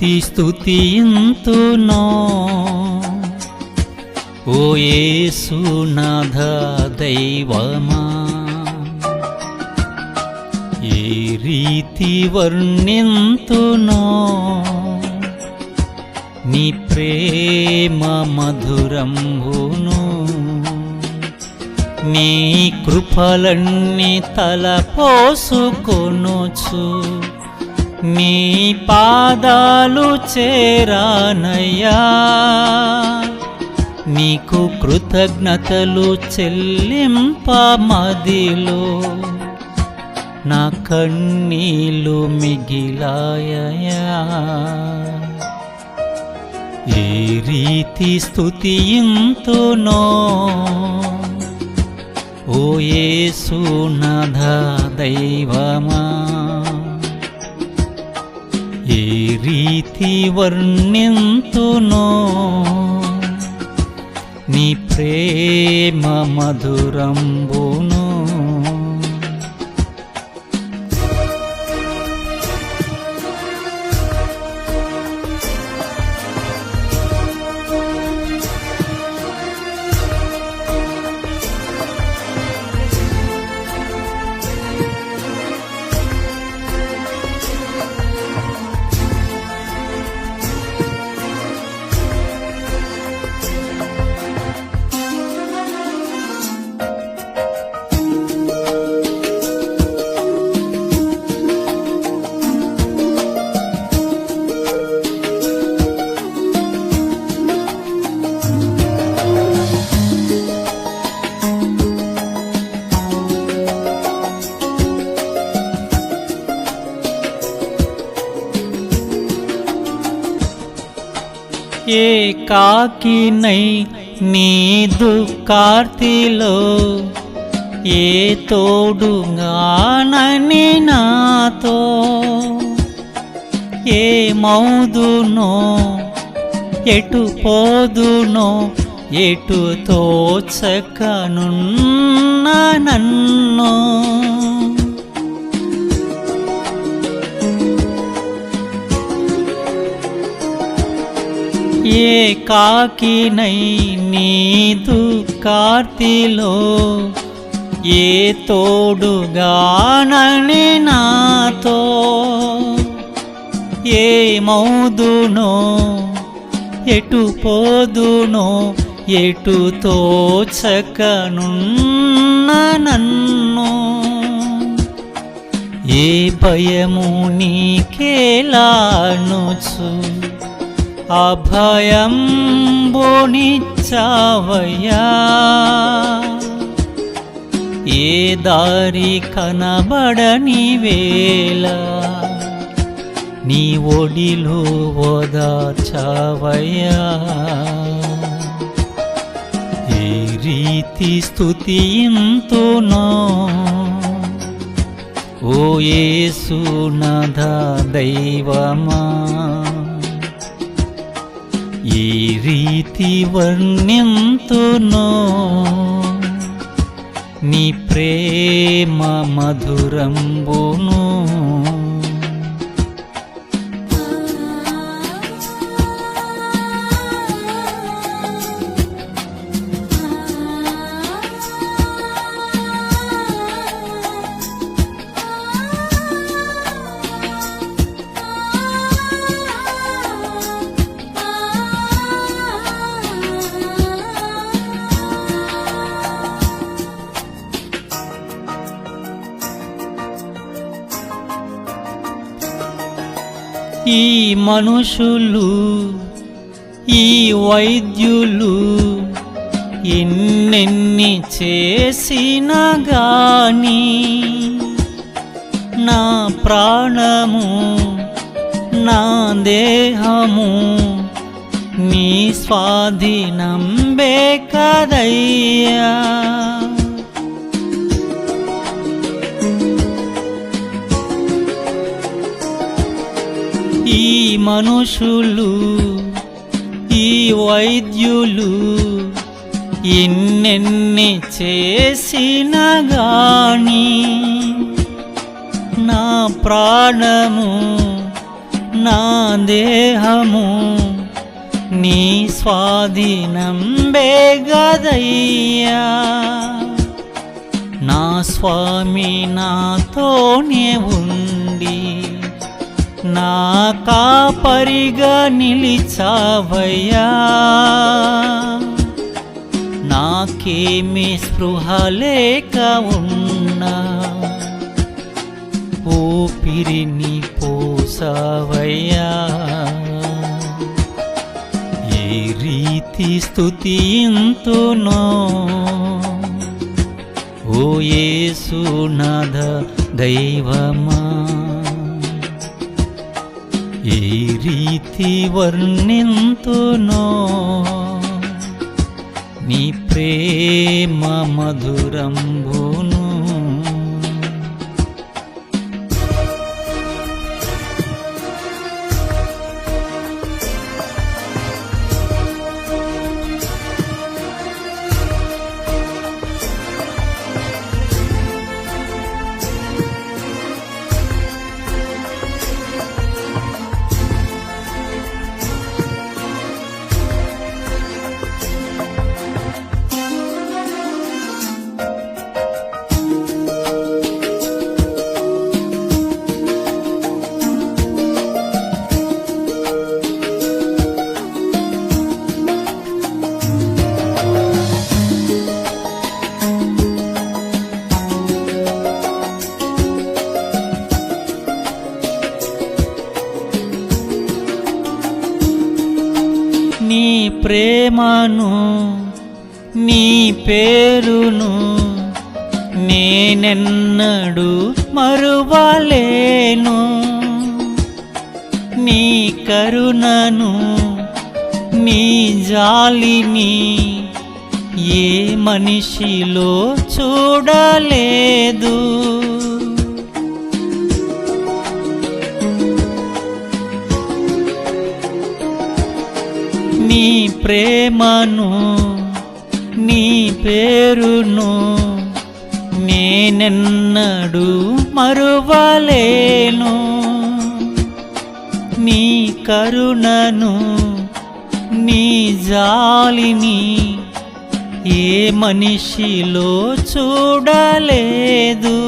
స్థుతి రీతి స్థుతింతునో ఓ ఏసునాథ దైవమా. ఏ రీతి వర్ణింతునో. నీ ప్రేమ మధురంబును. నీ కృపలన్నీ తలపోసుకొనుచు నీ పాదాలు చేరానయ్యా. నీకు కృతజ్ఞతలు చెల్లింప మదిలో. నా కన్నీలు మిగిలాయయా ఏ రీతి స్థుతింతునో ఓ యేసునాథ దైవమా. ఏ రీతి వర్ణింతునో? నీ ప్రేమ మధురంబో ఏకాకినై నీదు కార్తిలో? ఏ తోడుగానని నాతో? ఏ మౌదునో ఎటు పోదునో ఎటు తోచకనున్న నన్నో? ఏ కాకినై నీదు కార్తిలో? ఏ తోడుగానని నాతో? ఏ మౌదునో ఎటు పోదునో ఎటు తోచకనున్న నన్ను? ఏ భయము నీకేలానుచు అభయం బోనిచ్చావయ్యా ఏ దారి కనబడని వేళ నీ ఒడిలో ఓదార్చావయ్యా. ఏ రీతి స్థుతింతునో ఓ యేసునాథ దైవమా. ఈ రీతి వర్ణింతునో. నీ ప్రేమ మధురంబును ఈ మనుషులు ఈ వైద్యులు ఎన్నెన్ని చేసినా గాని నా ప్రాణము నా దేహము నీ స్వాధీనం బేకదయ్యా ఈ మనుషులు ఈ వైద్యులు ఎన్నెన్ని చేసిన గాని నా ప్రాణము నా దేహము నీ స్వాధీనం బేగదయ్యా నా స్వామి నాతోనే ఉండి నా కాపరిగా నిలిచావయ్యా. నాకేమి స్పృహ లేక ఉన్నా. ఊపిరిని పోసావయ్యా. ఏ రీతి స్థుతింతునో ఓ యేసునాథ దైవమా. ఏ రీతి వర్ణింతునో నీ ప్రేమ మధురంభో ప్రేమను నీ పేరును నేనెన్నడు మరువలేను. నీ కరుణను నీ జాలిని ఏ మనిషిలో చూడలేదు. ప్రేమను నీ పేరును నేనెన్నడు మరువలేను. నీ కరుణను నీ జాలిని ఏ మనిషిలో చూడలేదు.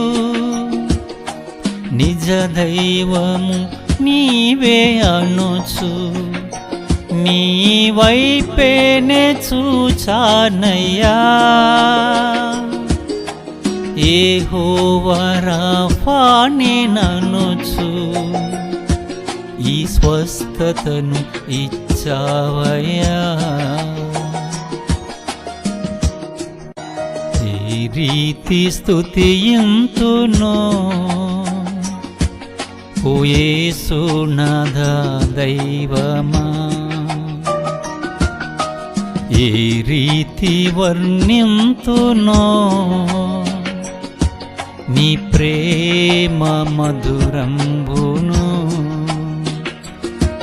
నిజ దైవము నీవే అనుచు. నీ వైపేనే చూచానయ్యా. ఏ హోవరాఫాని ననుచు ఈ స్వస్థతను ఇచ్చావయ్యా. ఈ రీతి స్థుతియంతునో ఓ యేసునాథ దైవమా. ఏ రీతి వర్ణింతునో? నీ ప్రేమ మధురంబును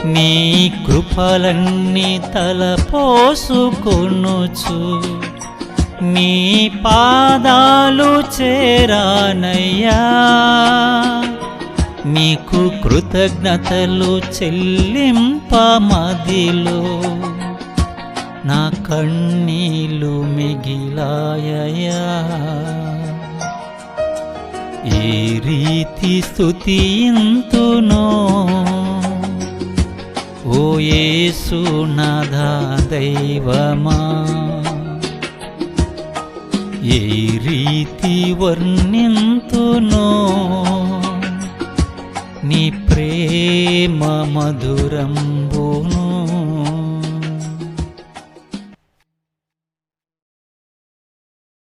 నీ కృపలన్నీ తలపోసుకొనుచు నీ పాదాలు చేరానయ్యా. నీకు కృతజ్ఞతలు చెల్లింపమదిలో నా కన్నీలు మిగిలాయయా ఏ రీతి స్థుతింతునో ఓ యేసు నాదా దైవమా ఏ రీతి వర్ణింతునో? నీ ప్రేమ మధురంబును